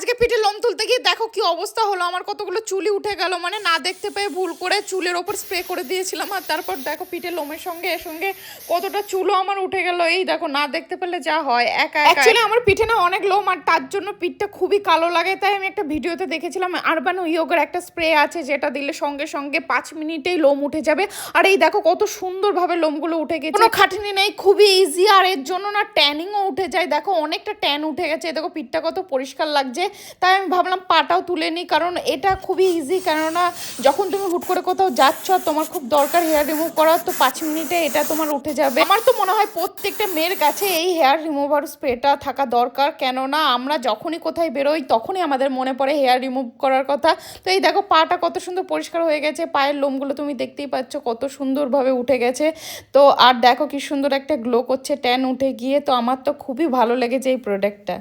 আজকে পিঠে লোম তুলতে গিয়ে দেখো কি অবস্থা হলো। আমার কতগুলো চুলি উঠে গেল মানে না দেখতে পেয়ে ভুল করে চুলের ওপর স্প্রে করে দিয়েছিলাম আর তারপর দেখো পিঠে লোমের সঙ্গে এর সঙ্গে কতটা চুলও আমার উঠে গেল। এই দেখো না দেখতে পেলে যা হয় একা অ্যাকচুয়ালি আমার পিঠে না অনেক লোম আর তার জন্য পিঠটা খুবই কালো লাগে তাই আমি একটা ভিডিওতে দেখেছিলাম আরবান ইয়োগার একটা স্প্রে আছে যেটা দিলে সঙ্গে সঙ্গে পাঁচ মিনিটেই লোম উঠে যাবে। আর এই দেখো কত সুন্দরভাবে লোমগুলো উঠে গেছে। কোনো খাটনি নেই খুবই ইজি আর এর জন্য না ট্যানিংও উঠে যায়। দেখো অনেকটা ট্যান উঠে গেছে। এই দেখো পিঠটা কত পরিষ্কার লাগছে। তাই আমি ভাবলাম পাটাও তুলে নিই, কারণ এটা খুবই ইজি কেননা যখন তুমি হুট করে কোথাও যাচ্ছ, তোমার খুব দরকার হেয়ার রিমুভ করার, তো পাঁচ মিনিটে এটা তোমার উঠে যাবে। আমার তো মনে হয় প্রত্যেকটা মেয়ের কাছে এই হেয়ার রিমুভার স্প্রেটা থাকা দরকার, কেননা আমরা যখনই কোথায় বেরোই, তখনই আমাদের মনে পড়ে হেয়ার রিমুভ করার কথা। তো এই দেখো, পাটা কত সুন্দর পরিষ্কার হয়ে গেছে, পায়ের লোমগুলো তুমি দেখতেই পাচ্ছ কত সুন্দরভাবে উঠে গেছে। তো আর দেখো কি সুন্দর একটা গ্লো করছে ট্যান উঠে গিয়ে, তো আমার তো খুবই ভালো লেগেছে এই প্রোডাক্টটা